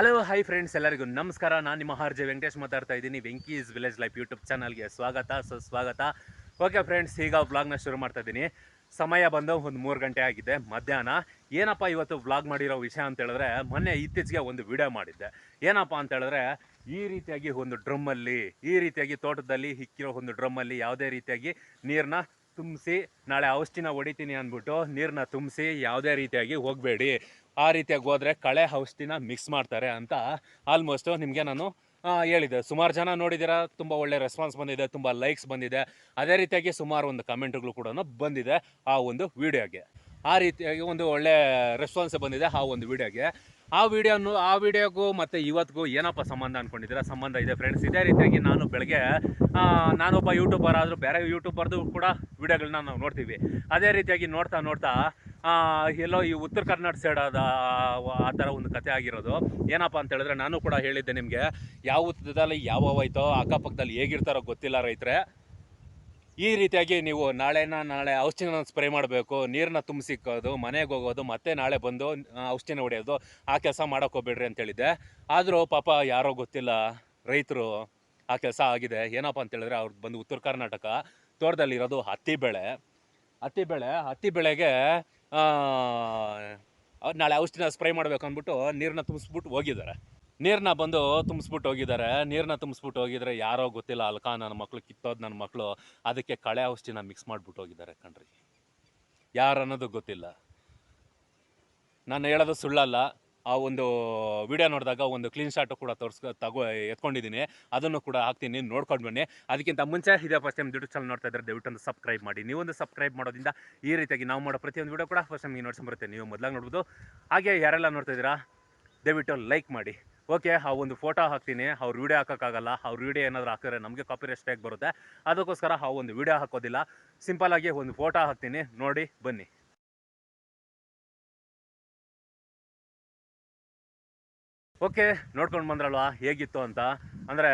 Hello hi friends ಎಲ್ಲರಿಗೂ ನಮಸ್ಕಾರ. ನಾನು ನಿಮ್ಮ ಆರ್ ಜೆ ವೆಂಕಟೇಶ್ ಮಾತಾಡ್ತಾ ಇದ್ದೀನಿ. ವೆಂಕೀಸ್ ವಿಲೇಜ್ ಲೈಫ್ ಯೂಟ್ಯೂಬ್ ಚಾನಲ್ಗೆ ಸ್ವಾಗತ, ಸುಸ್ವಾಗತ. ಓಕೆ ಫ್ರೆಂಡ್ಸ್ ಈಗ ವ್ಲಾಗ್ನ ಶುರು ಮಾಡ್ತಾ ಇದ್ದೀನಿ. ಸಮಯ ಬಂದು ಒಂದು ಮೂರು ಗಂಟೆ ಆಗಿದೆ, ಮಧ್ಯಾಹ್ನ. ಏನಪ್ಪ ಇವತ್ತು ವ್ಲಾಗ್ ಮಾಡಿರೋ ವಿಷಯ ಅಂತ ಹೇಳಿದ್ರೆ, ಮೊನ್ನೆ ಇತ್ತೀಚೆಗೆ ಒಂದು ವಿಡಿಯೋ ಮಾಡಿದ್ದೆ. ಏನಪ್ಪ ಅಂತ ಹೇಳಿದ್ರೆ, ಈ ರೀತಿಯಾಗಿ ಒಂದು ಡ್ರಮ್ಮಲ್ಲಿ ಈ ರೀತಿಯಾಗಿ ತೋಟದಲ್ಲಿ ಹಿಕ್ಕಿರೋ ಒಂದು ಡ್ರಮ್ಮಲ್ಲಿ ಯಾವುದೇ ರೀತಿಯಾಗಿ ನೀರನ್ನ ತುಂಬಿಸಿ, ನಾಳೆ ಔಷಧಿನ ಹೊಡಿತೀನಿ ಅಂದ್ಬಿಟ್ಟು ನೀರನ್ನ ತುಂಬಿಸಿ ಯಾವುದೇ ರೀತಿಯಾಗಿ ಹೋಗಬೇಡಿ. ಆ ರೀತಿಯಾಗಿ ಹೋದರೆ ಕಳೆ ಔಷಧಿನ ಮಿಕ್ಸ್ ಮಾಡ್ತಾರೆ ಅಂತ ಆಲ್ಮೋಸ್ಟು ನಿಮಗೆ ನಾನು ಹೇಳಿದೆ. ಸುಮಾರು ಜನ ನೋಡಿದ್ದೀರಾ, ತುಂಬ ಒಳ್ಳೆ ರೆಸ್ಪಾನ್ಸ್ ಬಂದಿದೆ, ತುಂಬ ಲೈಕ್ಸ್ ಬಂದಿದೆ. ಅದೇ ರೀತಿಯಾಗಿ ಸುಮಾರು ಒಂದು ಕಮೆಂಟ್ಗಳು ಕೂಡ ಬಂದಿದೆ ಆ ಒಂದು ವಿಡಿಯೋಗೆ ಆ ರೀತಿಯಾಗಿ ಒಂದು ಒಳ್ಳೆ ರೆಸ್ಪಾನ್ಸ್ ಬಂದಿದೆ ಆ ಒಂದು ವಿಡಿಯೋಗೆ ಆ ವಿಡಿಯೋನು ಆ ವಿಡಿಯೋಗೂ ಮತ್ತು ಇವತ್ತಿಗೂ ಏನಪ್ಪ ಸಂಬಂಧ ಅಂದ್ಕೊಂಡಿದ್ದೀರಾ ಸಂಬಂಧ ಇದೆ ಫ್ರೆಂಡ್ಸ್ ಇದೇ ರೀತಿಯಾಗಿ ನಾನು ಬೆಳಗ್ಗೆ ನಾನೊಬ್ಬ ಯೂಟ್ಯೂಬರ್ ಆದರೂ, ಬೇರೆ ಯೂಟ್ಯೂಬರ್ದು ಕೂಡ ವಿಡಿಯೋಗಳನ್ನ ನಾವು ನೋಡ್ತೀವಿ. ಅದೇ ರೀತಿಯಾಗಿ ನೋಡ್ತಾ ನೋಡ್ತಾ ಎಲ್ಲೋ ಈ ಉತ್ತರ ಕರ್ನಾಟಕ ಸೈಡ್ ಆದ, ಆ ಥರ ಒಂದು ಕತೆ ಆಗಿರೋದು. ಏನಪ್ಪ ಅಂತ ಹೇಳಿದ್ರೆ ನಾನು ಕೂಡ ಹೇಳಿದ್ದೆ ನಿಮಗೆ, ಯಾವ ಉತ್ತರದಲ್ಲಿ ಯಾವ ಹೋಯ್ತೋ ಅಕ್ಕಪಕ್ಕದಲ್ಲಿ ಹೇಗಿರ್ತಾರೋ ಗೊತ್ತಿಲ್ಲ ರೈತರೆ. ಈ ರೀತಿಯಾಗಿ ನೀವು ನಾಳೆನ ನಾಳೆ ಔಷಧಿನ ಸ್ಪ್ರೇ ಮಾಡಬೇಕು ನೀರನ್ನ ತುಂಬಿಸಿಕ್ಕೋದು ಮನೆಗೆ ಹೋಗೋದು, ಮತ್ತೆ ನಾಳೆ ಬಂದು ಔಷಧಿನ ಹೊಡೆಯೋದು, ಆ ಕೆಲಸ ಮಾಡೋಕೆ ಹೋಗ್ಬೇಡ್ರಿ ಅಂತ ಹೇಳಿದ್ದೆ. ಆದರೂ ಪಾಪ ಯಾರೋ ಗೊತ್ತಿಲ್ಲ, ರೈತರು ಆ ಕೆಲಸ ಆಗಿದೆ. ಏನಪ್ಪ ಅಂತ ಹೇಳಿದ್ರೆ ಅವ್ರು ಬಂದು ಉತ್ತರ ಕರ್ನಾಟಕ, ತೋಟದಲ್ಲಿರೋದು ಹತ್ತಿ ಬೆಳೆ ಹತ್ತಿ ಬೆಳೆ ಹತ್ತಿ ಬೆಳೆಗೆ ನಾಳೆ ಔಷಧಿನ ಸ್ಪ್ರೇ ಮಾಡಬೇಕು ಅಂದ್ಬಿಟ್ಟು ನೀರನ್ನ ತುಂಬಿಸ್ಬಿಟ್ಟು ಹೋಗಿದ್ದಾರೆ. ನೀರನ್ನ ಬಂದು ತುಂಬಿಸ್ಬಿಟ್ಟು ಹೋಗಿದ್ದಾರೆ. ನೀರನ್ನ ತುಂಬಿಸ್ಬಿಟ್ಟು ಹೋಗಿದ್ರೆ ಯಾರೋ ಗೊತ್ತಿಲ್ಲ ಅಲ್ಕ ನನ್ನ ಮಕ್ಳು, ಕಿತ್ತೋದು ನನ್ನ ಮಕ್ಕಳು ಅದಕ್ಕೆ ಕಳೆ ಔಷಧಿನ ಮಿಕ್ಸ್ ಮಾಡಿಬಿಟ್ಟು ಹೋಗಿದ್ದಾರೆ ಕಣ್ರಿ. ಯಾರು ಅನ್ನೋದು ಗೊತ್ತಿಲ್ಲ. ನಾನು ಹೇಳೋದು ಸುಳ್ಳಲ್ಲ. ಆ ಒಂದು ವಿಡಿಯೋ ನೋಡಿದಾಗ ಒಂದು ಕ್ಲೀನ್ ಶಾಟು ಕೂಡ ತೋರಿಸ್ಕೊ, ತಗೋ, ಎತ್ಕೊಂಡಿದ್ದೀನಿ. ಅದನ್ನು ಕೂಡ ಹಾಕ್ತೀನಿ. ನೋಡ್ಕೊಂಡು ಬನ್ನಿ. ಅದಕ್ಕಿಂತ ಮುಂಚೆ ಇದೇ ಫಸ್ಟ್ ಟೈಮ್ ಯೂಟ್ಯೂಬ್ ಚಾನಲ್ ನೋಡ್ತಾ ಇದ್ದಾರೆ ದಯವಿಟ್ಟು ಒಂದು ಸಬ್ಸ್ಕ್ರೈಬ್ ಮಾಡಿ. ನೀವು ಒಂದು ಸಬ್ಸ್ಕ್ರೈಬ್ ಮಾಡೋದ್ರಿಂದ ಈ ರೀತಿಯಾಗಿ ನಾವು ಮಾಡೋ ಪ್ರತಿಯೊಂದು ವಿಡಿಯೋ ಕೂಡ ಫಸ್ಟ್ ಟೈಮ್ ನೀವು ನೋಡ್ಸ್ಕೊಂಬರುತ್ತೆ ನೀವು ಮೊದಲಾಗಿ ನೋಡ್ಬೋದು. ಹಾಗೆ ಯಾರೆಲ್ಲ ನೋಡ್ತಾ ಇದ್ದೀರಾ, ದಯವಿಟ್ಟು ಲೈಕ್ ಮಾಡಿ. ಓಕೆ ಆ ಒಂದು ಫೋಟೋ ಹಾಕ್ತೀನಿ. ಅವ್ರ ವೀಡಿಯೋ ಹಾಕೋಕ್ಕಾಗಲ್ಲ. ಅವ್ರು ವೀಡಿಯೋ ಏನಾದರೂ ಹಾಕಿದ್ರೆ ನಮಗೆ ಕಾಪಿ ರೆಸ್ಟ್ಯಾಗಿ ಬರುತ್ತೆ. ಅದಕ್ಕೋಸ್ಕರ ಆ ಒಂದು ವಿಡಿಯೋ ಹಾಕೋದಿಲ್ಲ. ಸಿಂಪಲ್ ಆಗಿ ಒಂದು ಫೋಟೋ ಹಾಕ್ತೀನಿ. ನೋಡಿ, ಬನ್ನಿ. ಓಕೆ, ನೋಡ್ಕೊಂಡು ಬಂದ್ರಲ್ವಾ? ಹೇಗಿತ್ತು ಅಂತ? ಅಂದರೆ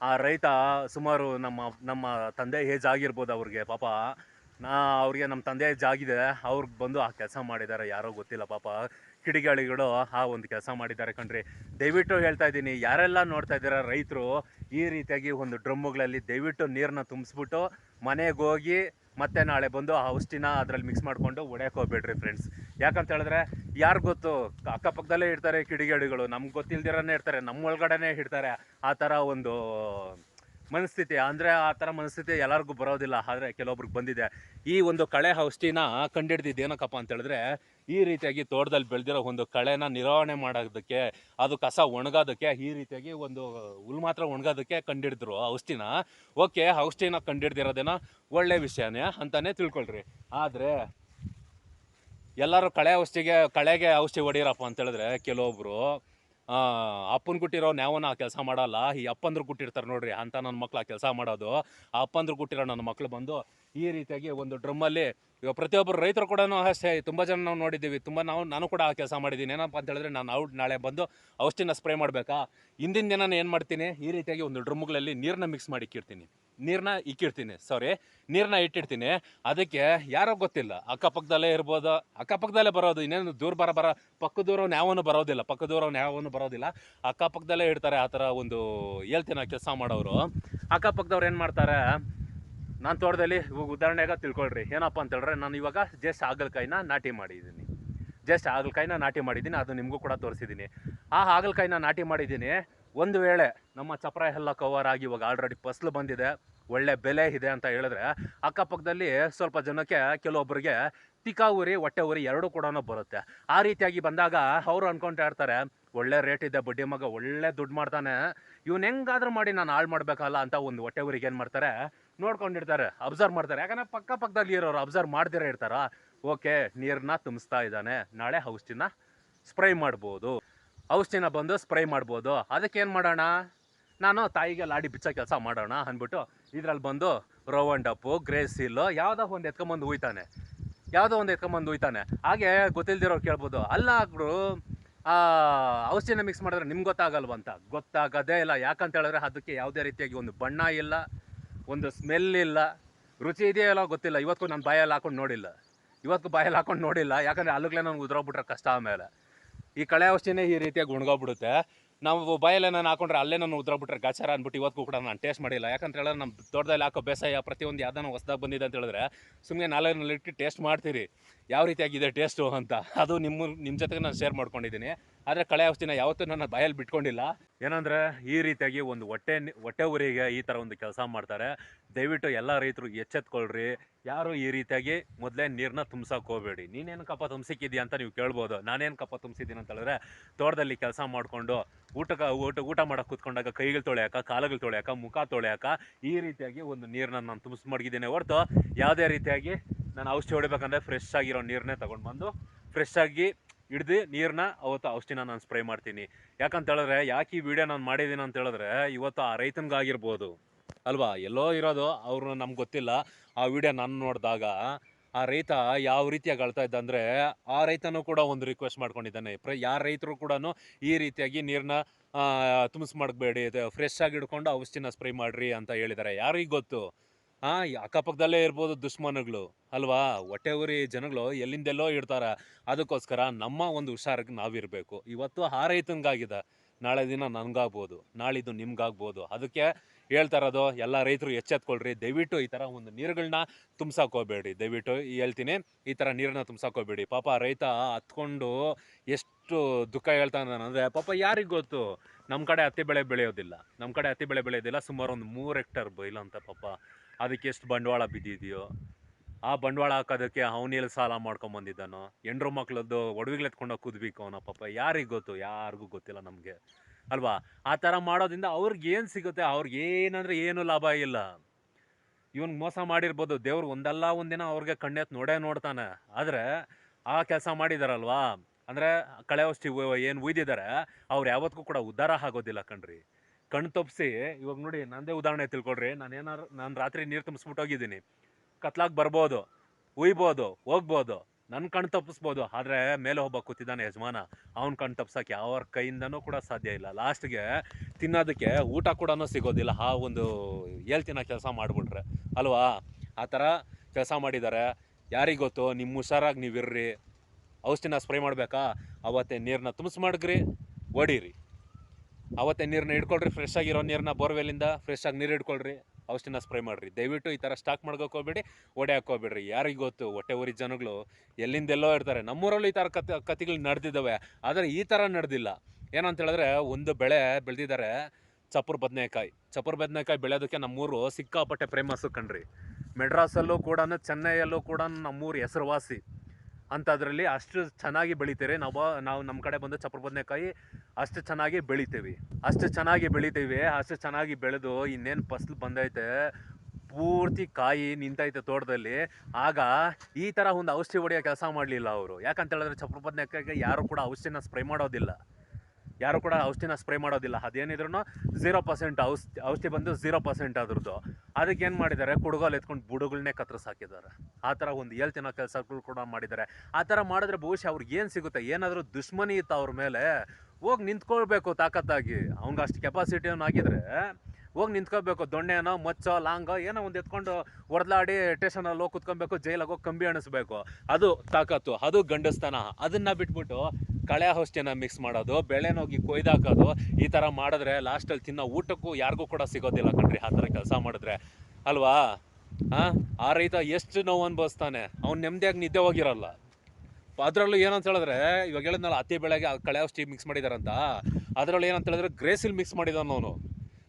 ಆ ರೈತ ಸುಮಾರು ನಮ್ಮ ನಮ್ಮ ತಂದೆ ಏಜ್ ಆಗಿರ್ಬೋದು ಅವ್ರಿಗೆ, ಪಾಪ. ನಾ, ಅವ್ರಿಗೆ ನಮ್ಮ ತಂದೆ ಏಜ್ ಆಗಿದೆ ಅವ್ರಿಗೆ ಬಂದು ಆ ಕೆಲಸ ಮಾಡಿದ್ದಾರೆ ಯಾರೋ ಗೊತ್ತಿಲ್ಲ, ಪಾಪ. ಕಿಡಿಗಾಳಿಗಳು ಆ ಒಂದು ಕೆಲಸ ಮಾಡಿದ್ದಾರೆ ಕಣ್ರಿ. ದಯವಿಟ್ಟು ಹೇಳ್ತಾ ಇದ್ದೀನಿ, ಯಾರೆಲ್ಲ ನೋಡ್ತಾ ಇದ್ದೀರಾ ರೈತರು, ಈ ರೀತಿಯಾಗಿ ಒಂದು ಡ್ರಮ್ಮುಗಳಲ್ಲಿ ದಯವಿಟ್ಟು ನೀರನ್ನ ತುಂಬಿಸ್ಬಿಟ್ಟು ಮನೆಗೆ ಹೋಗಿ ಮತ್ತೆ ನಾಳೆ ಬಂದು ಆ ಔಷಧಿನ ಅದ್ರಲ್ಲಿ ಮಿಕ್ಸ್ ಮಾಡಿಕೊಂಡು ಒಡೆಯಕ್ಕೆ ಹೋಗ್ಬೇಡ್ರಿ ಫ್ರೆಂಡ್ಸ್ ಯಾಕಂತ ಹೇಳಿದ್ರೆ ಯಾರು ಗೊತ್ತು? ಅಕ್ಕಪಕ್ಕದಲ್ಲೇ ಇರ್ತಾರೆ ಕಿಡಿಗೇಡಿಗಳು. ನಮ್ಗೆ ಗೊತ್ತಿಲ್ದಿರನೇ ಇರ್ತಾರೆ. ನಮ್ಮ ಒಳಗಡೆನೇ ಇಡ್ತಾರೆ. ಆ ಥರ ಒಂದು ಮನಸ್ಥಿತಿ ಅಂದರೆ ಆ ಥರ ಮನಸ್ಥಿತಿ ಎಲ್ಲರಿಗೂ ಬರೋದಿಲ್ಲ, ಆದರೆ ಕೆಲವೊಬ್ರಿಗೆ ಬಂದಿದೆ. ಈ ಒಂದು ಕಳೆ ಔಷಧಿನ ಕಂಡಿಡ್ದಿದ್ದು ಏನಕ್ಕಪ್ಪ ಅಂತ ಹೇಳಿದ್ರೆ, ಈ ರೀತಿಯಾಗಿ ತೋಟದಲ್ಲಿ ಬೆಳೆದಿರೋ ಒಂದು ಕಳೆನ ನಿರ್ವಹಣೆ ಮಾಡೋದಕ್ಕೆ, ಅದು ಕಸ ಒಣಗೋದಕ್ಕೆ, ಈ ರೀತಿಯಾಗಿ ಒಂದು ಹುಲ್ ಮಾತ್ರ ಒಣಗೋದಕ್ಕೆ ಕಂಡಿಡಿದ್ರು ಔಷಧಿನ ಓಕೆ ಔಷಧಿನ ಕಂಡಿಡ್ದಿರೋದೇನೋ ಒಳ್ಳೆ ವಿಷಯನೇ ಅಂತಾನೆ ತಿಳ್ಕೊಳ್ರಿ. ಆದರೆ ಎಲ್ಲರೂ ಕಳೆ ಔಷಧಿಗೆ ಕಳೆಗೆ ಔಷಧಿ ಹೊಡೀರಪ್ಪ ಅಂತ ಹೇಳಿದ್ರೆ, ಕೆಲವೊಬ್ರು ಅಪ್ಪನ ಕೊಟ್ಟಿರೋ ನ್ಯಾವನ ಆ ಕೆಲಸ ಮಾಡಲ್ಲ. ಈ ಅಪ್ಪಂದ್ರು ಕೊಟ್ಟಿರ್ತಾರೆ ನೋಡ್ರಿ, ಅಂತ ನನ್ನ ಮಕ್ಳು ಆ ಕೆಲಸ ಮಾಡೋದು. ಆ ಅಪ್ಪಂದ್ರು ಕೊಟ್ಟಿರೋ ನನ್ನ ಮಕ್ಳು ಬಂದು ಈ ರೀತಿಯಾಗಿ ಒಂದು ಡ್ರಮ್ಮಲ್ಲಿ ಇವಾಗ ಪ್ರತಿಯೊಬ್ಬರು ರೈತರು ಕೂಡ ಅಷ್ಟೇ, ತುಂಬ ಜನ ನಾವು ನೋಡಿದ್ದೀವಿ. ತುಂಬ ನಾವು, ನಾನು ಕೂಡ ಆ ಕೆಲಸ ಮಾಡಿದ್ದೀನಿ. ಏನಪ್ಪ ಅಂತ ಹೇಳಿದ್ರೆ ನಾನು ಔಟ್ ನಾಳೆ ಬಂದು ಔಷಧಿನ ಸ್ಪ್ರೇ ಮಾಡಬೇಕಾ? ಹಿಂದಿನ ದಿನ ಏನು ಮಾಡ್ತೀನಿ? ಈ ರೀತಿಯಾಗಿ ಒಂದು ಡ್ರಮ್ಗಳಲ್ಲಿ ನೀರನ್ನ ಮಿಕ್ಸ್ ಮಾಡಿ ಇಕ್ಕಿರ್ತೀನಿ. ನೀರನ್ನ ಇಕ್ಕಿರ್ತೀನಿ. ಸಾರಿ ನೀರನ್ನ ಇಟ್ಟಿರ್ತೀನಿ. ಅದಕ್ಕೆ ಯಾರೋ ಗೊತ್ತಿಲ್ಲ. ಅಕ್ಕಪಕ್ಕದಲ್ಲೇ ಇರ್ಬೋದು. ಅಕ್ಕಪಕ್ಕದಲ್ಲೇ ಬರೋದು. ಇನ್ನೇನು ದೂರ ಬರ ಬರ ಪಕ್ಕದೂರವ್ನು ಯಾವನು ಬರೋದಿಲ್ಲ. ಪಕ್ಕದೂರವ್ನು ಯಾವನು ಬರೋದಿಲ್ಲ. ಅಕ್ಕಪಕ್ಕದಲ್ಲೇ ಇಡ್ತಾರೆ ಆ ಥರ ಒಂದು ಹೇಳ್ತೀನಿ ಕೆಲಸ ಮಾಡೋರು. ಅಕ್ಕಪಕ್ಕದವ್ರು ಏನು ಮಾಡ್ತಾರೆ? ನಾನು ತೋಟದಲ್ಲಿ ಇವಾಗ ಉದಾಹರಣೆಗೆ ತಿಳ್ಕೊಳ್ರಿ. ಏನಪ್ಪ ಅಂತ ಹೇಳಿದ್ರೆ ನಾನು ಇವಾಗ ಜಸ್ಟ್ ಹಾಗಲಕಾಯಿನ ನಾಟಿ ಮಾಡಿದ್ದೀನಿ. ಜಸ್ಟ್ ಹಾಗಲಕಾಯಿನ ನಾಟಿ ಮಾಡಿದ್ದೀನಿ, ಅದು ನಿಮಗೂ ಕೂಡ ತೋರಿಸಿದ್ದೀನಿ. ಆ ಹಾಗಲಕಾಯಿನ ನಾಟಿ ಮಾಡಿದ್ದೀನಿ, ಒಂದು ವೇಳೆ ನಮ್ಮ ಚಪ್ರ ಎಲ್ಲ ಕವರ್ ಆಗಿ ಇವಾಗ ಆಲ್ರೆಡಿ ಫಸ್ಲು ಬಂದಿದೆ, ಒಳ್ಳೆ ಬೆಲೆ ಇದೆ ಅಂತ ಹೇಳಿದ್ರೆ, ಅಕ್ಕಪಕ್ಕದಲ್ಲಿ ಸ್ವಲ್ಪ ಜನಕ್ಕೆ ಕೆಲವೊಬ್ಬರಿಗೆ ತಿಕಾ ಉರಿ, ಹೊಟ್ಟೆ ಉರಿ ಎರಡೂ ಕೂಡ ಬರುತ್ತೆ. ಆ ರೀತಿಯಾಗಿ ಬಂದಾಗ ಅವರು ಅನ್ಕೊಂತಾ ಇರ್ತಾರೆ ಒಳ್ಳೆ ರೇಟ್ ಇದೆ, ಬಡ್ಡಿ ಮಗ ಒಳ್ಳೆ ದುಡ್ಡು ಮಾಡ್ತಾನೆ. ಇವನು ಹೆಂಗಾದ್ರೂ ಮಾಡಿ ನಾನು ಹಾಳು ಮಾಡಬೇಕಲ್ಲ ಅಂತ ಒಂದು ಹೊಟ್ಟೆ ಊರಿಗೆ ಏನು ಮಾಡ್ತಾರೆ ನೋಡ್ಕೊಂಡಿರ್ತಾರೆ ಅಬ್ಸರ್ವ್ ಮಾಡ್ತಾರೆ. ಯಾಕಂದ್ರೆ ಪಕ್ಕ ಪಕ್ಕದಲ್ಲಿ ಇರೋರು ಅಬ್ಸರ್ವ್ ಮಾಡ್ದಿರ ಇರ್ತಾರ? ಓಕೆ ನೀರನ್ನ ತುಂಬಿಸ್ತಾ ಇದ್ದಾನೆ. ನಾಳೆ ಔಷಧಿನ ಸ್ಪ್ರೇ ಮಾಡ್ಬೋದು. ಔಷಧಿನ ಬಂದು ಸ್ಪ್ರೇ ಮಾಡ್ಬೋದು. ಅದಕ್ಕೆ ಏನು ಮಾಡೋಣ? ನಾನು ತಾಯಿಗೆ ಲಾಡಿ ಬಿಚ್ಚೋ ಕೆಲಸ ಮಾಡೋಣ ಅಂದ್ಬಿಟ್ಟು ಇದ್ರಲ್ಲಿ ಬಂದು ರೋವನ್ ಡಪ್ಪು ಗ್ರೇಸಿಲ್ಲು ಯಾವುದೋ ಒಂದು ಎತ್ಕೊಂಬಂದು ಹೋಯ್ತಾನೆ ಯಾವುದೋ ಒಂದು ಎತ್ಕೊಂಬಂದು ಹೋಯ್ತಾನೆ ಹಾಗೆ ಗೊತ್ತಿಲ್ದಿರೋರು ಕೇಳ್ಬೋದು, ಅಲ್ಲ ಆ, ಔಷಧಿನ ಮಿಕ್ಸ್ ಮಾಡಿದ್ರೆ ನಿಮ್ಗೆ ಗೊತ್ತಾಗಲ್ವಂತ? ಗೊತ್ತಾಗದೇ ಇಲ್ಲ. ಯಾಕಂತ ಹೇಳಿದ್ರೆ ಅದಕ್ಕೆ ಯಾವುದೇ ರೀತಿಯಾಗಿ ಒಂದು ಬಣ್ಣ ಇಲ್ಲ. ಒಂದು ಸ್ಮೆಲ್ ಇಲ್ಲ. ರುಚಿ ಇದೆಯೋ ಇಲ್ಲೋ ಗೊತ್ತಿಲ್ಲ. ಇವತ್ತು ನಾನು ಬಾಯಲ್ಲಿ ಹಾಕೊಂಡು ನೋಡಿಲ್ಲ. ಇವತ್ತು ಬಾಯಲ್ಲಿ ಹಾಕೊಂಡು ನೋಡಿಲ್ಲ. ಯಾಕಂದರೆ ಅಲ್ಲಿಗ್ಲೇ ನನಗೆ ಉದುರೋಗ್ಬಿಟ್ರೆ ಕಷ್ಟ ಆಮೇಲೆ. ಈ ಕಳೆ ಔಷಧಿನೇ ಈ ರೀತಿಯಾಗಿ ಗುಣಗೋಗ್ಬಿಡುತ್ತೆ. ನಾವು ಬಾಯಲ್ಲಿ ನಾನು ಹಾಕೊಂಡ್ರೆ ಅಲ್ಲೇ ನಾನು ಉದ್ರೋಗ್ಬಿಟ್ರೆ ಗಾಚಾರ ಅಂದ್ಬಿಟ್ಟು ಇವತ್ತು ಕೂಡ ನಾನು ಟೇಸ್ಟ್ ಮಾಡಿಲ್ಲ. ಯಾಕಂತ ಹೇಳಿದ್ರೆ ನಮ್ಮ ತೋಟದಲ್ಲಿ ಹಾಕೋ ಬೇಸಾಯ ಪ್ರತಿಯೊಂದು ಯಾವ್ದಾನ ಹೊಸ್ದಾಗಿ ಬಂದಿದೆ ಅಂತ ಹೇಳಿದ್ರೆ ಸುಮ್ಮನೆ ನಾಲ್ಕರಲ್ಲಿ ಇಟ್ಟು ಟೇಸ್ಟ್ ಮಾಡ್ತೀರಿ. ಯಾವ ರೀತಿಯಾಗಿದೆ ಟೇಸ್ಟು ಅಂತ ಅದು ನಿಮ್ಮ ನಿಮ್ಮ ಜೊತೆಗೆ ನಾನು ಶೇರ್ ಮಾಡ್ಕೊಂಡಿದ್ದೀನಿ. ಆದರೆ ಕಳೆ ಔಷಧಿನ ಯಾವತ್ತೂ ನನ್ನ ಬಾಯಲ್ಲಿ ಬಿಟ್ಕೊಂಡಿಲ್ಲ. ಏನಂದರೆ ಈ ರೀತಿಯಾಗಿ ಒಂದು ಹೊಟ್ಟೆ ಹೊಟ್ಟೆ ಊರಿಗೆ ಈ ಥರ ಒಂದು ಕೆಲಸ ಮಾಡ್ತಾರೆ. ದಯವಿಟ್ಟು ಎಲ್ಲ ರೈತರು ಎಚ್ಚೆತ್ಕೊಳ್ರಿ. ಯಾರು ಈ ರೀತಿಯಾಗಿ ಮೊದಲೇ ನೀರನ್ನ ತುಂಬಿಸೋಕೆ ಹೋಗಬೇಡಿ. ನೀನೇನು ಕಪ್ಪ ತುಂಬಿಸಿಕ್ಕಿದ್ಯಾ ಅಂತ ನೀವು ಕೇಳ್ಬೋದು. ನಾನೇನು ಕಪ್ಪ ತುಂಬಿಸಿದ್ದೀನಿ ಅಂತ ಹೇಳಿದ್ರೆ ತೋಟದಲ್ಲಿ ಕೆಲಸ ಮಾಡಿಕೊಂಡು ಊಟಕ್ಕೆ ಊಟ ಊಟ ಮಾಡಕ್ಕೆ ಕೂತ್ಕೊಂಡಾಗ ಕೈಗಳು ತೊಳೆಯಾಕ, ಕಾಲುಗಳು ತೊಳೆಯಾಕ, ಮುಖ ತೊಳೆಯಾಕ ಈ ರೀತಿಯಾಗಿ ಒಂದು ನೀರನ್ನ ನಾನು ತುಂಬಿಸಿ ಮಡಗಿದ್ದೀನಿ ಹೊರತು ಯಾವುದೇ ರೀತಿಯಾಗಿ ನಾನು ಔಷಧಿ ಹೊಡಿಬೇಕಂದ್ರೆ ಫ್ರೆಶ್ ಆಗಿರೋ ನೀರನ್ನೇ ತೊಗೊಂಡು ಬಂದು ಫ್ರೆಶ್ ಆಗಿ ಹಿಡ್ದು ನೀರನ್ನ ಅವತ್ತು ಔಷಧಿನ ನಾನು ಸ್ಪ್ರೇ ಮಾಡ್ತೀನಿ. ಯಾಕಂತ ಹೇಳಿದ್ರೆ, ಯಾಕೆ ಈ ವಿಡಿಯೋ ನಾನು ಮಾಡಿದ್ದೀನಿ ಅಂತ ಹೇಳಿದ್ರೆ, ಇವತ್ತು ಆ ರೈತನಿಗಾಗಿರ್ಬೋದು ಅಲ್ವಾ? ಎಲ್ಲೋ ಇರೋದು ಅವರು ನಮ್ಗೆ ಗೊತ್ತಿಲ್ಲ. ಆ ವಿಡಿಯೋ ನಾನು ನೋಡಿದಾಗ ಆ ರೈತ ಯಾವ ರೀತಿಯಾಗಿ ಅಳ್ತಾ ಇದ್ದ ಅಂದರೆ, ಆ ರೈತನೂ ಕೂಡ ಒಂದು ರಿಕ್ವೆಸ್ಟ್ ಮಾಡ್ಕೊಂಡಿದ್ದಾನೆ. ಪ್ರ, ಯಾರ ರೈತರು ಕೂಡ ಈ ರೀತಿಯಾಗಿ ನೀರನ್ನ ತುಂಬಿಸ್ ಮಾಡಬೇಡಿ ಫ್ರೆಶ್ ಆಗಿ ಹಿಡ್ಕೊಂಡು ಔಷಧಿನ ಸ್ಪ್ರೇ ಮಾಡಿರಿ ಅಂತ ಹೇಳಿದ್ದಾರೆ. ಯಾರಿಗೆ ಗೊತ್ತು? ಆ ಅಕ್ಕಪಕ್ಕದಲ್ಲೇ ಇರ್ಬೋದು ದುಶ್ಮನಗಳು, ಅಲ್ವಾ? ಹೊಟ್ಟೆ ಊರಿ ಜನಗಳು ಎಲ್ಲಿಂದೆಲ್ಲೋ ಇಡ್ತಾರೆ ಅದಕ್ಕೋಸ್ಕರ ನಮ್ಮ ಒಂದು ಹುಷಾರಿಗೆ ನಾವಿರಬೇಕು. ಇವತ್ತು ಆ ರೈತನಿಗಾಗಿದೆ ನಾಳೆ ದಿನ ನನಗಾಗ್ಬೋದು, ನಾಳಿದ್ದು ನಿಮ್ಗಾಗ್ಬೋದು. ಅದಕ್ಕೆ ಹೇಳ್ತಾ ಇರೋದು, ಎಲ್ಲ ರೈತರು ಎಚ್ಚೆತ್ಕೊಳ್ರಿ. ದಯವಿಟ್ಟು ಈ ಥರ ಒಂದು ನೀರುಗಳನ್ನ ತುಂಬಿಸಾಕೋಬೇಡಿ. ದಯವಿಟ್ಟು ಹೇಳ್ತೀನಿ, ಈ ಥರ ನೀರನ್ನ ತುಂಬಿಸಾಕೋಬೇಡಿ. ಪಾಪ ರೈತ ಹತ್ಕೊಂಡು ಎಷ್ಟು ದುಃಖ ಹೇಳ್ತಾ ಅಂದರೆ, ಪಾಪ ಯಾರಿಗೆ ಗೊತ್ತು? ನಮ್ಮ ಕಡೆ ಹತ್ತಿ ಬೆಳೆ ಬೆಳೆಯೋದಿಲ್ಲ. ನಮ್ಮ ಕಡೆ ಹತ್ತಿ ಬೆಳೆ ಬೆಳೆಯೋದಿಲ್ಲ. ಸುಮಾರು ಒಂದು ಮೂರು ಹೆಕ್ಟರ್ ಬೈಲಂತ ಪಾಪ. ಅದಕ್ಕೆ ಎಷ್ಟು ಬಂಡವಾಳ ಬಿದ್ದಿದೆಯೋ, ಆ ಬಂಡವಾಳ ಹಾಕೋದಕ್ಕೆ ಅವನೇಲಿ ಸಾಲ ಮಾಡ್ಕೊಂಬಂದಿದ್ದಾನೋ, ಹೆಂಡ್ರು ಮಕ್ಳದ್ದು ಒಡವೆಗಳು ಎತ್ಕೊಂಡೋಗಿ ಕುದ್ಬೇಕು ಅವನ ಪಾಪ, ಯಾರಿಗೆ ಗೊತ್ತು, ಯಾರಿಗೂ ಗೊತ್ತಿಲ್ಲ ನಮಗೆ. ಅಲ್ವಾ? ಆ ಥರ ಮಾಡೋದ್ರಿಂದ ಅವ್ರಿಗೆ ಏನು ಸಿಗುತ್ತೆ, ಅವ್ರಿಗೆ ಏನಂದ್ರೆ ಏನು ಲಾಭ ಇಲ್ಲ. ಇವನ್ ಮೋಸ ಮಾಡಿರ್ಬೋದು, ದೇವ್ರು ಒಂದಲ್ಲ ಒಂದಿನ ಅವ್ರಿಗೆ ಕಣ್ಣೆತ್ ನೋಡೇ ನೋಡ್ತಾನೆ. ಆದರೆ ಆ ಕೆಲಸ ಮಾಡಿದಾರಲ್ವಾ? ಅಂದರೆ ಕಳೆ ಔಷಧಿ ಏನು ಉಯ್ದಿದ್ದಾರೆ ಅವ್ರು ಯಾವತ್ತಿಗೂ ಕೂಡ ಉದ್ಧಾರ ಆಗೋದಿಲ್ಲ ಕಣ್ರಿ. ಕಣ್ಣು ತಪ್ಪಿಸಿ, ಇವಾಗ ನೋಡಿ ನಂದೇ ಉದಾಹರಣೆ ತಿಳ್ಕೊಳ್ರಿ. ನಾನು ಏನಾರು, ನಾನು ರಾತ್ರಿ ನೀರು ತುಂಬಿಸ್ಬಿಟ್ಟು ಹೋಗಿದ್ದೀನಿ. ಕತ್ಲಾಗಿ ಬರ್ಬೋದು, ಉಯ್ಬೋದು, ಹೋಗ್ಬೋದು ನನ್ನ ಕಣ್ಣು ತಪ್ಪಿಸ್ಬೋದು. ಆದರೆ ಮೇಲೆ ಒಬ್ಬ ಕೂತಿದ್ದಾನೆ ಯಜಮಾನ. ಅವ್ನ ಕಣ್ಣು ತಪ್ಸೋಕೆ ಯಾವ ಕೈಯಿಂದನೂ ಕೂಡ ಸಾಧ್ಯ ಇಲ್ಲ. ಲಾಸ್ಟ್ಗೆ ತಿನ್ನೋದಕ್ಕೆ ಊಟ ಕೂಡ ಸಿಗೋದಿಲ್ಲ. ಆ ಒಂದು ಹೇಳ್ತಿನ ಕೆಲಸ ಮಾಡಿಬಿಟ್ರೆ. ಅಲ್ವಾ? ಆ ಥರ ಕೆಲಸ ಮಾಡಿದ್ದಾರೆ ಯಾರಿಗೆ ಗೊತ್ತು? ನಿಮ್ಮ ಹುಷಾರಾಗಿ ನೀವು ಇರ್ರಿ ಔಷಧಿನ ಸ್ಪ್ರೇ ಮಾಡಬೇಕಾ? ಅವತ್ತೇ ನೀರನ್ನ ತುಂಬಿಸ್ ಮಾಡಿಗ್ರಿ ಹೊಡೀರಿ ಅವತ್ತೇ ನೀರನ್ನ ಹಿಡ್ಕೊಳ್ರಿ ಫ್ರೆಶ್ ಆಗಿರೋ ನೀರನ್ನ ಬೋರ್ವೆಲ್ಲಿಂದ ಫ್ರೆಶ್ ಆಗಿ ನೀರು ಹಿಡ್ಕೊಳ್ರಿ, ಔಷಧಿನ ಸ್ಪ್ರೇ ಮಾಡಿರಿ. ದಯವಿಟ್ಟು ಈ ಥರ ಸ್ಟಾಕ್ ಮಾಡ್ಕೋಕೆ ಹೋಗ್ಬೇಡಿ, ಒಡೆ ಹಾಕೋಬೇಡ್ರಿ ಯಾರಿಗೆ ಗೊತ್ತು, ಹೊಟ್ಟೆ ಊರಿ ಜನಗಳು ಎಲ್ಲಿಂದೆಲ್ಲೋ ಇರ್ತಾರೆ. ನಮ್ಮೂರಲ್ಲೂ ಈ ಥರ ಕತೆ ಕತೆಗಳು ನಡೆದಿದ್ದಾವೆ, ಆದರೆ ಈ ಥರ ನಡೆದಿಲ್ಲ. ಏನಂತ ಹೇಳಿದ್ರೆ, ಒಂದು ಬೆಳೆ ಬೆಳೆದಿದ್ದಾರೆ, ಚಪ್ಪರ್ ಬದನೆಕಾಯಿ. ಚಪ್ಪರ್ ಬದನೆಕಾಯಿ ಬೆಳೆಯೋದಕ್ಕೆ ನಮ್ಮೂರು ಸಿಕ್ಕಾಪಟ್ಟೆ ಫೇಮಸ್ಸು ಕಣ್ರಿ. ಮೆಡ್ರಾಸಲ್ಲೂ ಕೂಡ, ಚೆನ್ನೈಯಲ್ಲೂ ಕೂಡ ನಮ್ಮೂರು ಹೆಸರುವಾಸಿ. ಅಂಥದ್ರಲ್ಲಿ ಅಷ್ಟು ಚೆನ್ನಾಗಿ ಬೆಳಿತೀರಿ. ನಾವು ನಾವು ನಮ್ಮ ಕಡೆ ಬಂದು ಚಪ್ಪರ್ ಬದನೆಕಾಯಿ ಅಷ್ಟು ಚೆನ್ನಾಗಿ ಬೆಳಿತೀವಿ. ಅಷ್ಟು ಚೆನ್ನಾಗಿ ಬೆಳಿತೀವಿ. ಅಷ್ಟು ಚೆನ್ನಾಗಿ ಬೆಳೆದು ಇನ್ನೇನು ಫಸ್ಲು ಬಂದೈತೆ. ಪೂರ್ತಿ ಕಾಯಿ ನಿಂತೈತೆ ತೋಟದಲ್ಲಿ. ಆಗ ಈ ಥರ ಒಂದು ಔಷಧಿ ಹೊಡೆಯೋ ಕೆಲಸ ಮಾಡಲಿಲ್ಲ ಅವರು. ಯಾಕಂತ ಹೇಳಿದ್ರೆ ಬದನೆಕಾಯಿಗೆ ಯಾರು ಕೂಡ ಔಷಧಿನ ಸ್ಪ್ರೇ ಮಾಡೋದಿಲ್ಲ. ಯಾರು ಕೂಡ ಔಷಧಿನ ಸ್ಪ್ರೇ ಮಾಡೋದಿಲ್ಲ. ಅದೇನಿದ್ರು ಝೀರೋ ಪರ್ಸೆಂಟ್ ಔಷಧಿ ಔಷಧಿ ಬಂದು ಝೀರೋ ಪರ್ಸೆಂಟ್ ಅದ್ರದ್ದು. ಅದಕ್ಕೆ ಏನು ಮಾಡಿದ್ದಾರೆ? ಕುಡುಗೋಲು ಎತ್ಕೊಂಡು ಬುಡುಗಳನ್ನೇ ಕತ್ತರಿಸ್ ಹಾಕಿದ್ದಾರೆ. ಆ ಥರ ಒಂದು ಹೇಳ್ತಿನ ಕೆಲಸಗಳು ಕೂಡ ಮಾಡಿದ್ದಾರೆ. ಆ ಥರ ಮಾಡಿದ್ರೆ ಬಹುಶಃ ಅವ್ರಿಗೆ ಏನು ಸಿಗುತ್ತೆ? ಏನಾದರೂ ದುಶ್ಮನಿ ಇತ್ತು ಅವ್ರ ಮೇಲೆ. ಹೋಗಿ ನಿಂತ್ಕೊಳ್ಬೇಕು ತಾಕತ್ತಾಗಿ. ಅವ್ನಿಗೆ ಅಷ್ಟು ಕೆಪಾಸಿಟಿ ಆಗಿದ್ರೆ, ಹೋಗಿ ನಿಂತ್ಕೋಬೇಕು ದೊಣ್ಣೆನೋ, ಮಚ್ಚೋ, ಲಾಂಗೋ, ಏನೋ ಒಂದು ಎತ್ಕೊಂಡು ಹೊಡೆದಾಡಿ ಸ್ಟೇಷನಲ್ಲಿ ಹೋಗಿ ಕುತ್ಕೊಬೇಕು ಜೈಲಾಗ ಹೋಗಿ ಕಂಬಿ ಅಣಿಸ್ಬೇಕು. ಅದು ತಾಕತ್ತು, ಅದು ಗಂಡಸ್ತನ. ಅದನ್ನು ಬಿಟ್ಬಿಟ್ಟು ಕಳೆ ಔಷಧಿನ ಮಿಕ್ಸ್ ಮಾಡೋದು ಬೆಳೆನೋಗಿ ಕೊಯ್ದಾಕೋದು, ಈ ಥರ ಮಾಡಿದ್ರೆ ಲಾಸ್ಟಲ್ಲಿ ತಿನ್ನೋ ಊಟಕ್ಕೂ ಯಾರಿಗೂ ಕೂಡ ಸಿಗೋದಿಲ್ಲ ಕಣ್ರಿ, ಆ ಥರ ಕೆಲಸ ಮಾಡಿದ್ರೆ. ಅಲ್ವಾ? ಹಾಂ ಆ ರೈತ ಎಷ್ಟು ನೋವು ಅನುಭವಿಸ್ತಾನೆ. ಅವ್ನು ನೆಮ್ಮದಿಯಾಗಿ ನಿದ್ದೆ ಹೋಗಿರಲ್ಲ. ಅದರಲ್ಲೂ ಏನಂತ ಹೇಳಿದ್ರೆ, ಇವಾಗ ಹೇಳಿದ್ನಲ್ಲ ಹತ್ತಿ ಬೆಳೆಗೆ ಕಳೆ ಔಷಧಿ ಮಿಕ್ಸ್ ಮಾಡಿದಾರಂತ. ಅದರಲ್ಲಿ ಏನಂತ ಹೇಳಿದ್ರೆ ಗ್ರೇಸಿಲ್ ಮಿಕ್ಸ್ ಮಾಡಿದಾನ ಅವನು.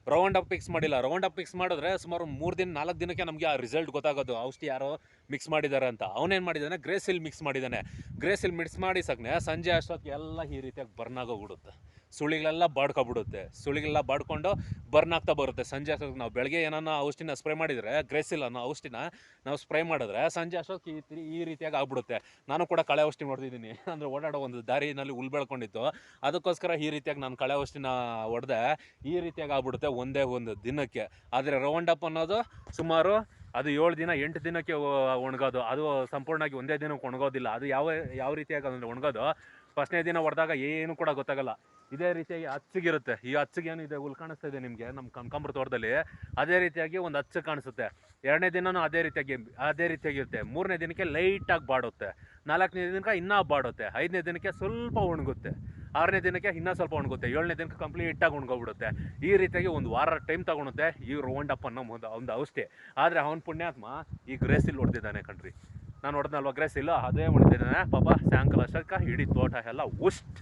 ರೌಂಡ್ ಅಪ್ ಮಿಕ್ಸ್ ಮಾಡಿಲ್ಲ. ರೌಂಡ್ ಅಪ್ ಮಿಕ್ಸ್ ಮಾಡಿದ್ರೆ ಸುಮಾರು ಮೂರು ದಿನ, ನಾಲ್ಕು ದಿನಕ್ಕೆ ನಮಗೆ ಆ ರಿಸಲ್ಟ್ ಗೊತ್ತಾಗೋದು. ಔಷಧಿ ಯಾರೋ ಮಿಕ್ಸ್ ಮಾಡಿದ್ದಾರೆ ಅಂತ. ಅವನೇನು ಮಾಡಿದ್ದಾನೆ ಗ್ರೇಸಿಲ್ ಮಿಕ್ಸ್ ಮಾಡಿದ್ದಾನೆ ಗ್ರೇಸಿಲ್ ಮಿಕ್ಸ್ ಮಾಡಿ ಸಗ್ನೆ ಸಂಜೆ ಅಷ್ಟೊತ್ತಿಗೆ ಎಲ್ಲ ಈ ರೀತಿಯಾಗಿ ಬರ್ನ್ ಆಗೋಗ್ಬಿಡುತ್ತೆ. ಸುಳಿಗಳೆಲ್ಲ ಬಾಡ್ಕೊಬಿಡುತ್ತೆ. ಸುಳಿಗಳೆಲ್ಲ ಬಾಡ್ಕೊಂಡು ಬರ್ನ್ ಆಗ್ತಾ ಬರುತ್ತೆ. ಸಂಜೆ ಅಷ್ಟೊತ್ತಿಗೆ ನಾವು ಬೆಳಗ್ಗೆ ಏನಾನ ಔಷಧಿನ ಸ್ಪ್ರೇ ಮಾಡಿದರೆ ಗ್ರೇಸಿಲ್ ಅನ್ನೋ ಔಷಧಿನ ನಾವು ಸ್ಪ್ರೇ ಮಾಡಿದ್ರೆ ಸಂಜೆ ಅಷ್ಟೊತ್ತಿಗೆ ಈ ಈ ರೀತಿಯಾಗಿ ಆಗ್ಬಿಡುತ್ತೆ. ನಾನು ಕೂಡ ಕಳೆ ಔಷಧಿ ನೋಡ್ತಿದ್ದೀನಿ. ಅಂದರೆ ಓಡಾಡೋ ಒಂದು ದಾರಿನಲ್ಲಿ ಉಲ್ ಬೆಳ್ಕೊಂಡಿತ್ತು. ಅದಕ್ಕೋಸ್ಕರ ಈ ರೀತಿಯಾಗಿ ನಾನು ಕಳೆ ಔಷಧಿನ ಹೊಡೆದೆ ಈ ರೀತಿಯಾಗಿ ಆಗ್ಬಿಡುತ್ತೆ ಒಂದೇ ಒಂದು ದಿನಕ್ಕೆ. ಆದರೆ ರೌಂಡ್ ಅಪ್ ಅನ್ನೋದು ಸುಮಾರು ಅದು ಏಳು ದಿನ, ಎಂಟು ದಿನಕ್ಕೆ ಒಣಗೋದು. ಅದು ಸಂಪೂರ್ಣವಾಗಿ ಒಂದೇ ದಿನಕ್ಕೆ ಒಣಗೋದಿಲ್ಲ. ಅದು ಯಾವ ಯಾವ ರೀತಿಯಾಗಿ ಅಂದರೆ ಒಣಗೋದು? ಫಸ್ಟ್ನೇ ದಿನ ಹೊಡೆದಾಗ ಏನು ಕೂಡ ಗೊತ್ತಾಗಲ್ಲ. ಇದೇ ರೀತಿಯಾಗಿ ಅಚ್ಚಿಗಿರುತ್ತೆ ಈ ಅಚ್ಚಿಗೆ ಏನಿದೆ ಹುಲ್ ಕಾಣಿಸ್ತಾ ಇದೆ ನಿಮಗೆ ನಮ್ಮ ಕನಕಾಂಬರ ತೋಟದಲ್ಲಿ. ಅದೇ ರೀತಿಯಾಗಿ ಒಂದು ಅಚ್ಚು ಕಾಣಿಸುತ್ತೆ. ಎರಡನೇ ದಿನನೂ ಅದೇ ರೀತಿಯಾಗಿ, ಅದೇ ರೀತಿಯಾಗಿರುತ್ತೆ ಮೂರನೇ ದಿನಕ್ಕೆ ಲೈಟಾಗಿ ಬಾಡುತ್ತೆ. ನಾಲ್ಕನೇ ದಿನಕ್ಕೆ ಇನ್ನೂ ಬಾಡುತ್ತೆ. ಐದನೇ ದಿನಕ್ಕೆ ಸ್ವಲ್ಪ ಒಣಗುತ್ತೆ. ಆರನೇ ದಿನಕ್ಕೆ ಇನ್ನೂ ಸ್ವಲ್ಪ ಒಣಗುತ್ತೆ. ಏಳನೇ ದಿನಕ್ಕೆ ಕಂಪ್ಲೀಟಾಗಿ ಒಣಗೋಗ್ಬಿಡುತ್ತೆ. ಈ ರೀತಿಯಾಗಿ ಒಂದು ವಾರ ಟೈಮ್ ತಗೊಳುತ್ತೆ ಈ ರೋಂಡಪ್ಪ ನಮ್ಮ ಒಂದು ಒಂದು ಔಷಧಿ. ಆದರೆ ಅವನ ಪುಣ್ಯಾತ್ಮ ಈ ಗ್ರೇಸಿಲ್ ಹೊಡೆದಿದ್ದಾನೆ ಕಣ್ರಿ. ನಾನು ಹೊಡೆದ್ನಲ್ವ ಗ್ರೇಸಿಲ್ಲ ಅದೇ ಹೊಡೆದಿದ್ದಾನೆ. ಪಾಪ ಸಾಯಂಕಾಲ ಅಷ್ಟಕ್ಕೆ ಇಡೀ ತೋಟ ಎಲ್ಲ ಉಷ್ಟ್.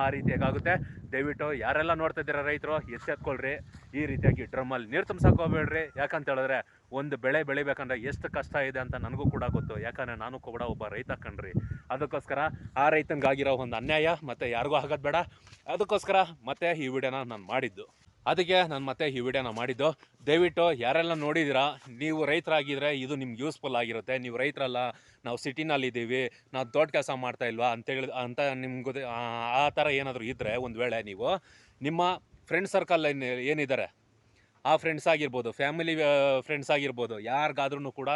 ಆ ರೀತಿಯಾಗುತ್ತೆ ದಯವಿಟ್ಟು ಯಾರೆಲ್ಲ ನೋಡ್ತಾ ಇದ್ದೀರಾ ರೈತರು, ಎಚ್ಚೆತ್ಕೊಳ್ರಿ. ಈ ರೀತಿಯಾಗಿ ಡ್ರಮ್ಮಲ್ಲಿ ನೀರು ತುಂಬ್ಸಕ್ಕೆ ಹೋಗ್ಬೇಡ್ರಿ. ಯಾಕಂತ ಹೇಳಿದ್ರೆ ಒಂದು ಬೆಳೆ ಬೆಳಿಬೇಕಂದ್ರೆ ಎಷ್ಟು ಕಷ್ಟ ಇದೆ ಅಂತ ನನಗೂ ಕೂಡ ಗೊತ್ತು. ಯಾಕಂದರೆ ನಾನು ಕೂಡ ಒಬ್ಬ ರೈತ ಕಣ್ರಿ. ಅದಕ್ಕೋಸ್ಕರ ಆ ರೈತನಿಗಾಗಿರೋ ಒಂದು ಅನ್ಯಾಯ ಮತ್ತು ಯಾರಿಗೂ ಆಗೋದು ಬೇಡ. ಅದಕ್ಕೋಸ್ಕರ ಮತ್ತೆ ಈ ವಿಡಿಯೋನ ನಾನು ಮಾಡಿದ್ದು. ಅದಕ್ಕೆ ನಾನು ಮತ್ತೆ ಈ ವಿಡಿಯೋನ ಮಾಡಿದ್ದು. ದಯವಿಟ್ಟು ಯಾರೆಲ್ಲ ನೋಡಿದ್ದೀರಾ, ನೀವು ರೈತರಾಗಿದ್ದರೆ ಇದು ನಿಮ್ಗೆ ಯೂಸ್ಫುಲ್ ಆಗಿರುತ್ತೆ. ನೀವು ರೈತರಲ್ಲ, ನಾವು ಸಿಟಿನಲ್ಲಿದ್ದೀವಿ ನಾವು ದೊಡ್ಡ ಕೆಲಸ ಮಾಡ್ತಾ ಇಲ್ವಾ ಅಂತೇಳಿ ಅಂತ ನಿಮ್ಗೆ ಆ ಥರ ಏನಾದರೂ ಇದ್ದರೆ ಒಂದು ವೇಳೆ ನೀವು ನಿಮ್ಮ ಫ್ರೆಂಡ್ ಸರ್ಕಲ್ ಏನು ಏನಿದ್ದಾರೆ ಆ ಫ್ರೆಂಡ್ಸ್ ಆಗಿರ್ಬೋದು ಫ್ಯಾಮಿಲಿ ಫ್ರೆಂಡ್ಸ್ ಆಗಿರ್ಬೋದು ಯಾರಿಗಾದ್ರೂ ಕೂಡ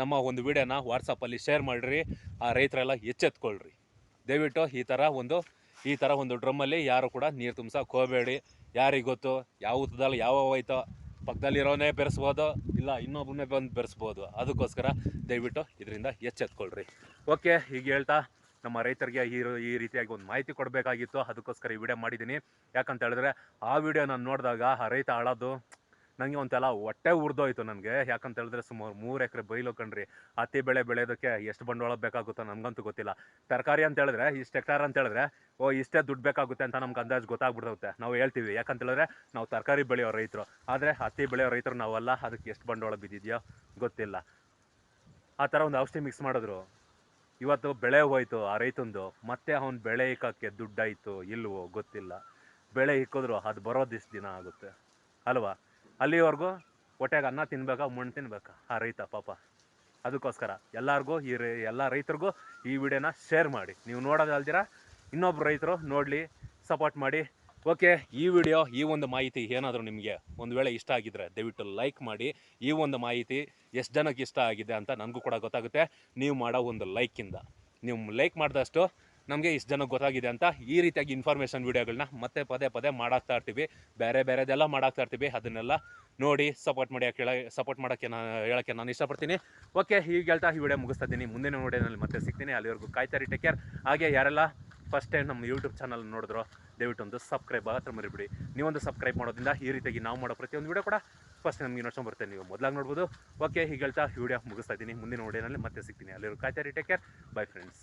ನಮ್ಮ ಒಂದು ವಿಡಿಯೋನ ವಾಟ್ಸಪ್ಪಲ್ಲಿ ಶೇರ್ ಮಾಡಿರಿ, ಆ ರೈತರೆಲ್ಲ ಎಚ್ಚೆತ್ಕೊಳ್ರಿ. ದಯವಿಟ್ಟು ಈ ಥರ ಒಂದು, ಈ ಥರ ಒಂದು ಡ್ರಮ್ಮಲ್ಲಿ ಯಾರು ಕೂಡ ನೀರು ತುಂಬಿಸೋಕೆ ಹೋಗಬೇಡಿ. ಯಾರಿಗೆ ಗೊತ್ತು? ಯಾವ ಉದ್ದದಲ್ಲಿ ಯಾವ ಹೋಯ್ತೋ? ಪಕ್ಕದಲ್ಲಿರೋನೇ ಬೆರೆಸ್ಬೋದು, ಇಲ್ಲ ಇನ್ನೊಬ್ಬನೇ ಬಂದು ಬೆರೆಸ್ಬೋದು. ಅದಕ್ಕೋಸ್ಕರ ದಯವಿಟ್ಟು ಇದರಿಂದ ಎಚ್ಚೆತ್ಕೊಳ್ರಿ. ಓಕೆ ಈಗ ಹೇಳ್ತಾ ನಮ್ಮ ರೈತರಿಗೆ ಈ ಈ ರೀತಿಯಾಗಿ ಒಂದು ಮಾಹಿತಿ ಕೊಡಬೇಕಾಗಿತ್ತು. ಅದಕ್ಕೋಸ್ಕರ ಈ ವಿಡಿಯೋ ಮಾಡಿದ್ದೀನಿ. ಯಾಕಂತ ಹೇಳಿದ್ರೆ, ಆ ವಿಡಿಯೋ ನಾನು ನೋಡಿದಾಗ ಆ ರೈತ ಆಳೋದು ನನಗೆ ಒಂಥರ ಹೊಟ್ಟೆ ಉರಿದೋಯ್ತು ನನಗೆ. ಯಾಕಂತ ಹೇಳಿದ್ರೆ ಸುಮಾರು ಮೂರು ಎಕರೆ ಬೈಲು ಕಣ್ರಿ. ಹತ್ತಿ ಬೆಳೆ ಬೆಳೆಯೋದಕ್ಕೆ ಎಷ್ಟು ಬಂಡವಾಳ ಬೇಕಾಗುತ್ತೋ ನಮಗಂತೂ ಗೊತ್ತಿಲ್ಲ. ತರಕಾರಿ ಅಂತ ಹೇಳಿದ್ರೆ, ಇಷ್ಟು ಹೆಕ್ಟಾರ್ ಅಂತ ಹೇಳಿದ್ರೆ, ಓ, ಇಷ್ಟೇ ದುಡ್ಡು ಬೇಕಾಗುತ್ತೆ ಅಂತ ನಮ್ಗೆ ಅಂದಾಜು ಗೊತ್ತಾಗ್ಬಿಡುತ್ತೆ. ನಾವು ಹೇಳ್ತೀವಿ. ಯಾಕಂತ ಹೇಳಿದ್ರೆ, ನಾವು ತರಕಾರಿ ಬೆಳೆಯೋ ರೈತರು. ಆದರೆ ಹತ್ತಿ ಬೆಳೆಯೋ ರೈತರು ನಾವಲ್ಲ. ಅದಕ್ಕೆ ಎಷ್ಟು ಬಂಡವಾಳ ಬಿದ್ದಿದೆಯೋ ಗೊತ್ತಿಲ್ಲ. ಆ ಥರ ಒಂದು ಔಷಧಿ ಮಿಕ್ಸ್ ಮಾಡಿದ್ರು. ಇವತ್ತು ಬೆಳೆ ಹೋಯ್ತು ಆ ರೈತಂದು. ಮತ್ತೆ ಅವ್ನು ಬೆಳೆ ಇಕ್ಕಕ್ಕೆ ದುಡ್ಡಾಯಿತು, ಇಲ್ವೋ ಗೊತ್ತಿಲ್ಲ. ಬೆಳೆ ಇಕ್ಕಿದ್ರು, ಅದು ಬರೋ ದಿವ್ಸ ದಿನ ಆಗುತ್ತೆ. ಅಲ್ವಾ? ಅಲ್ಲಿವರೆಗೂ ಹೊಟ್ಟೆಗೆ ಅನ್ನ ತಿನ್ಬೇಕಾ ಮಣ್ಣು ತಿನ್ಬೇಕಾ? ಆ ರೈತ ಪಾಪ. ಅದಕ್ಕೋಸ್ಕರ ಎಲ್ಲರಿಗೂ, ಈ ರೈ, ಎಲ್ಲ ರೈತರಿಗೂ ಈ ವಿಡಿಯೋನ ಶೇರ್ ಮಾಡಿ. ನೀವು ನೋಡೋದಲ್ದಿರ ಇನ್ನೊಬ್ರು ರೈತರು ನೋಡಲಿ ಸಪೋರ್ಟ್ ಮಾಡಿ. ಓಕೆ ಈ ವಿಡಿಯೋ, ಈ ಒಂದು ಮಾಹಿತಿ ಏನಾದರೂ ನಿಮಗೆ ಒಂದು ವೇಳೆ ಇಷ್ಟ ಆಗಿದ್ರೆ ದಯವಿಟ್ಟು ಲೈಕ್ ಮಾಡಿ. ಈ ಒಂದು ಮಾಹಿತಿ ಎಷ್ಟು ಜನಕ್ಕೆ ಇಷ್ಟ ಆಗಿದೆ ಅಂತ ನನಗೂ ಕೂಡ ಗೊತ್ತಾಗುತ್ತೆ. ನೀವು ಮಾಡೋ ಒಂದು ಲೈಕಿಂದ ನೀವು ಲೈಕ್ ಮಾಡಿದಷ್ಟು ನಮಗೆ ಇಷ್ಟು ಜನಕ್ಕೆ ಗೊತ್ತಾಗಿದೆ ಅಂತ ಈ ರೀತಿಯಾಗಿ ಇನ್ಫಾರ್ಮೇಷನ್ ವೀಡಿಯೋಗಳನ್ನ ಮತ್ತೆ ಪದೇ ಪದೇ ಮಾಡಾಕ್ತಾ ಇರ್ತೀವಿ. ಬೇರೆ ಬೇರೆದೆಲ್ಲ ಮಾಡಾಕ್ತಾ ಇರ್ತೀವಿ. ಅದನ್ನೆಲ್ಲ ನೋಡಿ ಸಪೋರ್ಟ್ ಮಾಡಿ ಹೇಳ ಸಪೋರ್ಟ್ ಮಾಡೋಕ್ಕೆ ನಾನು ಹೇಳೋಕ್ಕೆ ನಾನು ಇಷ್ಟಪಡ್ತೀನಿ. ಓಕೆ ಈಗ ಹೇಳ್ತಾ ಈ ವಿಡಿಯೋ ಮುಗಿಸ್ತಾ ಇದ್ದೀನಿ. ಮುಂದಿನ ವಿಡಿಯೋನಲ್ಲಿ ಮತ್ತೆ ಸಿಗ್ತೀನಿ. ಅಲ್ಲಿವರೆಗೂ ಕಾಯ್ತಾರಿ ಟೇಕ್ ಕೇರ್ ಹಾಗೆ ಯಾರೆಲ್ಲ ಫಸ್ಟ್ ಟೈಮ್ ನಮ್ಮ ಯೂಟ್ಯೂಬ್ ಚಾನಲ್ ನೋಡಿದ್ರು, ದಯವಿಟ್ಟು ಒಂದು ಸಬ್ಸ್ಕ್ರೈಬ್ ಆಗತ್ತೆ ಮರಿಬಿಡಿ. ನೀವೊಂದು ಸಬ್ಸ್ಕ್ರೈಬ್ ಮಾಡೋದ್ರಿಂದ ಈ ರೀತಿಯಾಗಿ ನಾವು ಮಾಡೋ ಪ್ರತಿಯೊಂದು ವಿಡಿಯೋ ಕೂಡ ಫಸ್ಟ್ ನಮಗೆ ನೋಡ್ಕೊಂಡು ಬರುತ್ತೆ. ನೀವು ಮೊದಲಾಗಿ ನೋಡ್ಬೋದು. ಓಕೆ ಈಗ ಹೇಳ್ತಾ ವಿಡಿಯೋ ಮುಗಿಸ್ತಾ ಇದ್ದೀನಿ. ಮುಂದಿನ ವಿಡಿಯೋನಲ್ಲಿ ಮತ್ತೆ ಸಿಗ್ತೀನಿ. ಅಲ್ಲಿವರೆಗೂ ಕಾಯ್ತಾರಿ ಟೇಕ್ ಕೇರ್ ಬೈ ಫ್ರೆಂಡ್ಸ್